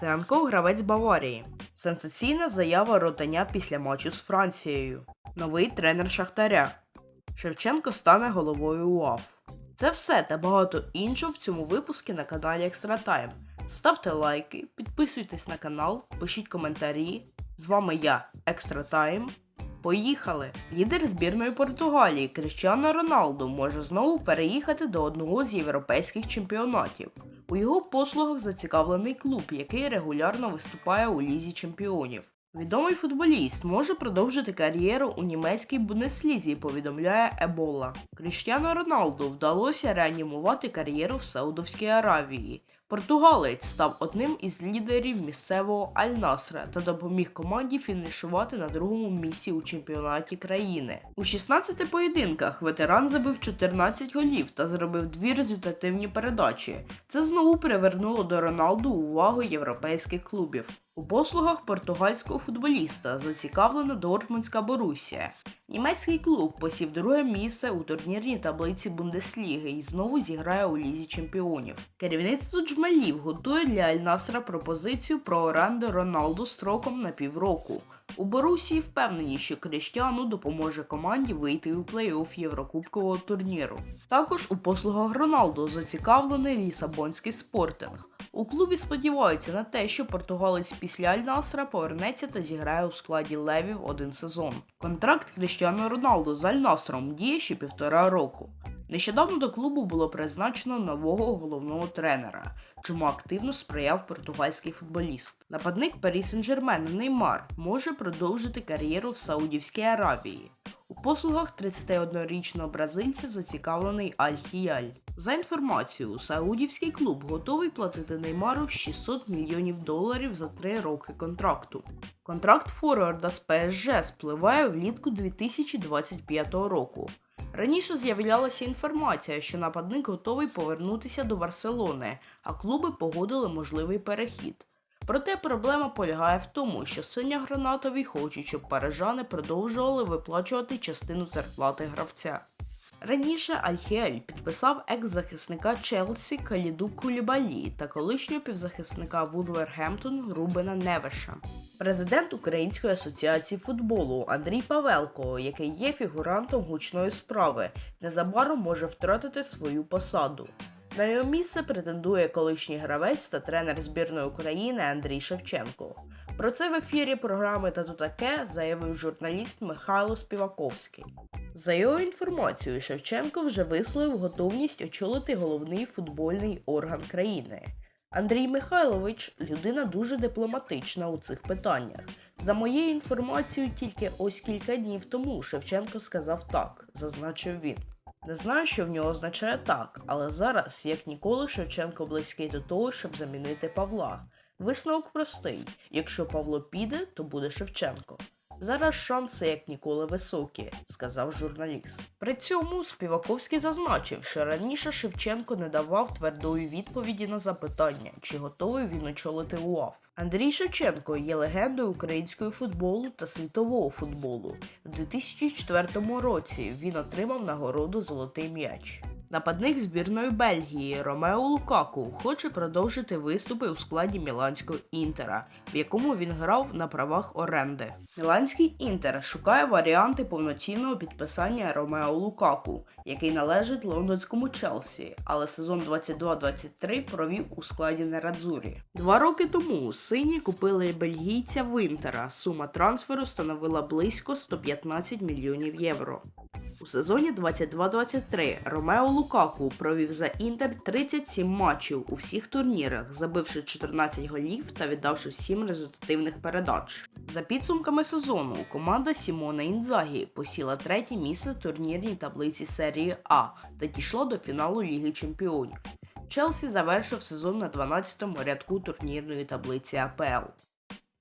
Цианков гравець Баварії. Сенсаційна заява ротаня після матчу з Францією. Новий тренер Шахтаря. Шевченко стане головою УАФ. Це все та багато іншого в цьому випуску на каналі Екстра Тайм. Ставте лайки, підписуйтесь на канал, пишіть коментарі. З вами я, Екстра Тайм. Поїхали! Лідер збірної Португалії Кріштіано Роналду може знову переїхати до одного з європейських чемпіонатів. У його послугах зацікавлений клуб, який регулярно виступає у лізі чемпіонів. Відомий футболіст може продовжити кар'єру у німецькій Бундеслізі, повідомляє Ебола. Кріштіану Роналду вдалося реанімувати кар'єру в Саудовській Аравії. Португалець став одним із лідерів місцевого Аль-Насра та допоміг команді фінішувати на другому місці у чемпіонаті країни. У 16 поєдинках ветеран забив 14 голів та зробив дві результативні передачі. Це знову привернуло до Роналду увагу європейських клубів. У послугах португальського футболіста зацікавлена Дортмундська Борусія. Німецький клуб посів друге місце у турнірній таблиці Бундесліги і знову зіграє у лізі чемпіонів. Керівництво Джмелів готує для Аль-Насра пропозицію про оренду Роналду строком на півроку. У Борусії впевнені, що Кріштіану допоможе команді вийти у плей-офф Єврокубкового турніру. Також у послугах Роналду зацікавлений Лісабонський спортинг. У клубі сподіваються на те, що португалець після Аль-Насра повернеться та зіграє у складі Левів один сезон. Контракт Кріштіану Роналду з Аль-Насром діє ще півтора року. Нещодавно до клубу було призначено нового головного тренера, чому активно сприяв португальський футболіст. Нападник Парі Сен-Жермена Неймар може продовжити кар'єру в Саудівській Аравії. У послугах 31-річного бразильця зацікавлений Аль-Хіяль. За інформацією, саудівський клуб готовий платити Неймару 600 мільйонів доларів за 3 роки контракту. Контракт Форварда з ПСЖ спливає влітку 2025 року. Раніше з'являлася інформація, що нападник готовий повернутися до Барселони, а клуби погодили можливий перехід. Проте проблема полягає в тому, що синя гранатові хочуть, щоб парижани продовжували виплачувати частину зарплати гравця. Раніше Альхіель підписав екс-захисника Челсі Каліду Кулібалі та колишнього півзахисника Вулвергемптон Рубена Невеша. Президент Української асоціації футболу Андрій Павелко, який є фігурантом гучної справи, незабаром може втратити свою посаду. На його місце претендує колишній гравець та тренер збірної України Андрій Шевченко. Про це в ефірі програми «Та таке заявив журналіст Михайло Співаковський. За його інформацією, Шевченко вже висловив готовність очолити головний футбольний орган країни. Андрій Михайлович людина дуже дипломатична у цих питаннях. За моєю інформацією, тільки ось кілька днів тому Шевченко сказав так, зазначив він. Не знаю, що в нього означає так, але зараз, як ніколи, Шевченко близький до того, щоб замінити Павла. Висновок простий: якщо Павло піде, то буде Шевченко. Зараз шанси як ніколи високі, сказав журналіст. При цьому Співаковський зазначив, що раніше Шевченко не давав твердої відповіді на запитання, чи готовий він очолити УАФ. Андрій Шевченко є легендою українського футболу та світового футболу. У 2004 році він отримав нагороду Золотий м'яч. Нападник збірної Бельгії Ромео Лукаку хоче продовжити виступи у складі Міланського інтера, в якому він грав на правах оренди. Міланський інтер шукає варіанти повноцінного підписання Ромео Лукаку, який належить лондонському Челсі, але сезон 22-23 провів у складі Нерадзурі. Два роки тому сині купили бельгійця в інтера. Сума трансферу становила близько 115 мільйонів євро. У сезоні 22-23 Ромео Лукаку провів за Інтер 37 матчів у всіх турнірах, забивши 14 голів та віддавши 7 результативних передач. За підсумками сезону команда Сімона Інзагі посіла третє місце турнірній таблиці серії А та дійшла до фіналу Ліги Чемпіонів. Челсі завершив сезон на 12-му рядку турнірної таблиці АПЛ.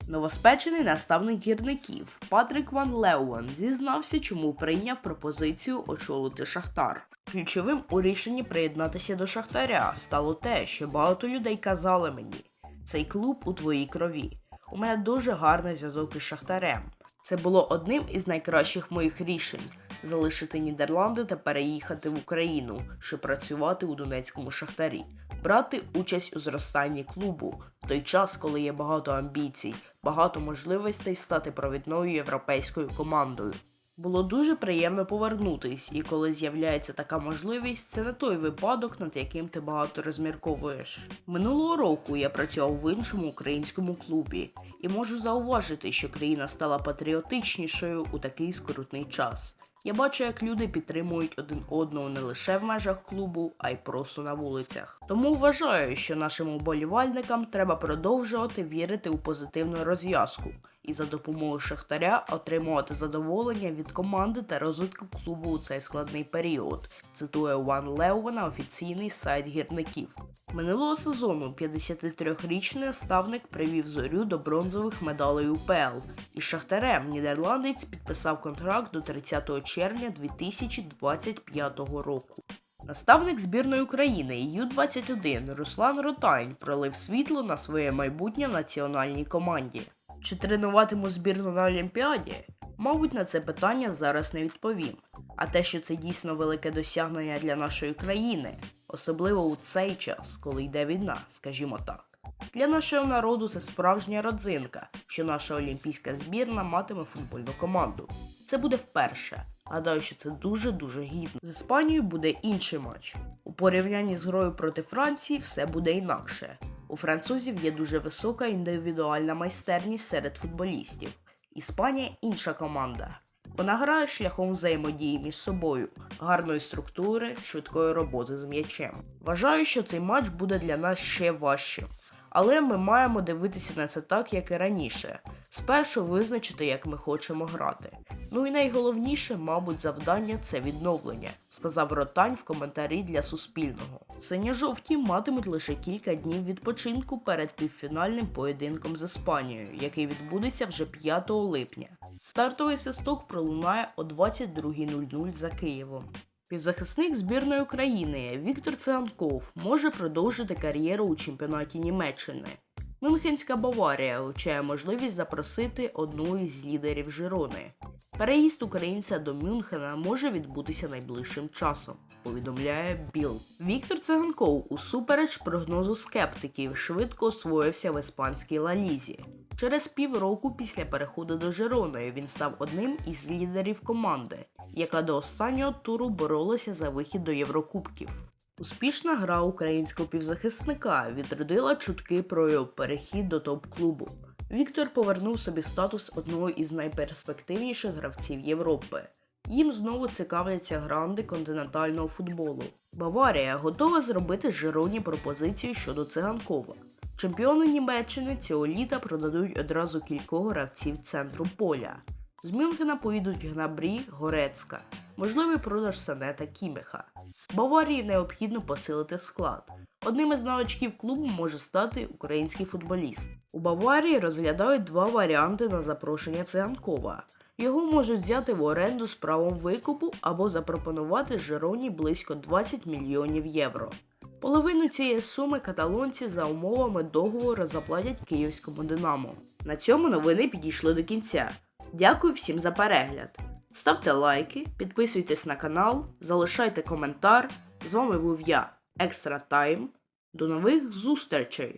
Новоспечений наставник гірників Патрік Ван Леуан зізнався, чому прийняв пропозицію очолити Шахтар. Ключовим у рішенні приєднатися до Шахтаря стало те, що багато людей казали мені: цей клуб у твоїй крові. У мене дуже гарний зв'язок із Шахтарем. Це було одним із найкращих моїх рішень. Залишити Нідерланди та переїхати в Україну, щоб працювати у Донецькому шахтарі, брати участь у зростанні клубу в той час, коли є багато амбіцій, багато можливостей стати провідною європейською командою. Було дуже приємно повернутись, і коли з'являється така можливість, це не той випадок, над яким ти багато розмірковуєш. Минулого року я працював в іншому українському клубі і можу зауважити, що країна стала патріотичнішою у такий скрутний час. Я бачу, як люди підтримують один одного не лише в межах клубу, а й просто на вулицях. Тому вважаю, що нашим уболівальникам треба продовжувати вірити у позитивну розв'язку і за допомогою Шахтаря отримувати задоволення від команди та розвитку клубу у цей складний період. Цитує Ван Лео на офіційний сайт гірників. Минулого сезону 53-річний наставник привів зорю до бронзових медалей УПЛ. Із Шахтарем нідерландець підписав контракт до 30 червня 2025 року. Наставник збірної України Ю-21 Руслан Ротань пролив світло на своє майбутнє в національній команді. Чи тренуватиму збірну на Олімпіаді? Мабуть, на це питання зараз не відповім. А те, що це дійсно велике досягнення для нашої країни, особливо у цей час, коли йде війна, скажімо так. Для нашого народу це справжня родзинка, що наша олімпійська збірна матиме футбольну команду. Це буде вперше. Гадаю, що це дуже-дуже гідно. З Іспанією буде інший матч. У порівнянні з грою проти Франції все буде інакше. У французів є дуже висока індивідуальна майстерність серед футболістів. Іспанія інша команда. Вона грає шляхом взаємодії між собою, гарної структури, швидкої роботи з м'ячем. Вважаю, що цей матч буде для нас ще важчим. Але ми маємо дивитися на це так, як і раніше. Спершу визначити, як ми хочемо грати. Ну і найголовніше, мабуть, завдання це відновлення, сказав Ротань в коментарі для Суспільного. Сині-жовті матимуть лише кілька днів відпочинку перед півфінальним поєдинком з Іспанією, який відбудеться вже 5 липня. Стартовий свисток пролунає о 22.00 за Києвом. Півзахисник збірної України Віктор Циганков може продовжити кар'єру у чемпіонаті Німеччини. Мюнхенська Баварія вивчає можливість запросити одну із лідерів Жирони. Переїзд українця до Мюнхена може відбутися найближчим часом, повідомляє Біл. Віктор Циганков, усупереч прогнозу скептиків, швидко освоївся в іспанській лалізі. Через півроку після переходу до Жирони він став одним із лідерів команди, яка до останнього туру боролася за вихід до Єврокубків. Успішна гра українського півзахисника відродила чутки про його перехід до топ-клубу. Віктор повернув собі статус одного із найперспективніших гравців Європи. Їм знову цікавляться гранди континентального футболу. Баварія готова зробити Жироні пропозицію щодо циганкова. Чемпіони Німеччини цього літа продадуть одразу кількох гравців центру поля. З Мюнхена поїдуть Гнабрі, Горецька, можливий продаж Сане та Кімеха. Баварії необхідно посилити склад. Одним із новачків клубу може стати український футболіст. У Баварії розглядають два варіанти на запрошення Циганкова. Його можуть взяти в оренду з правом викупу або запропонувати Жироні близько 20 мільйонів євро. Половину цієї суми каталонці за умовами договору заплатять київському Динамо. На цьому новини підійшли до кінця. Дякую всім за перегляд. Ставте лайки, підписуйтесь на канал, залишайте коментар. З вами був я, Екстра Тайм. До нових зустрічей!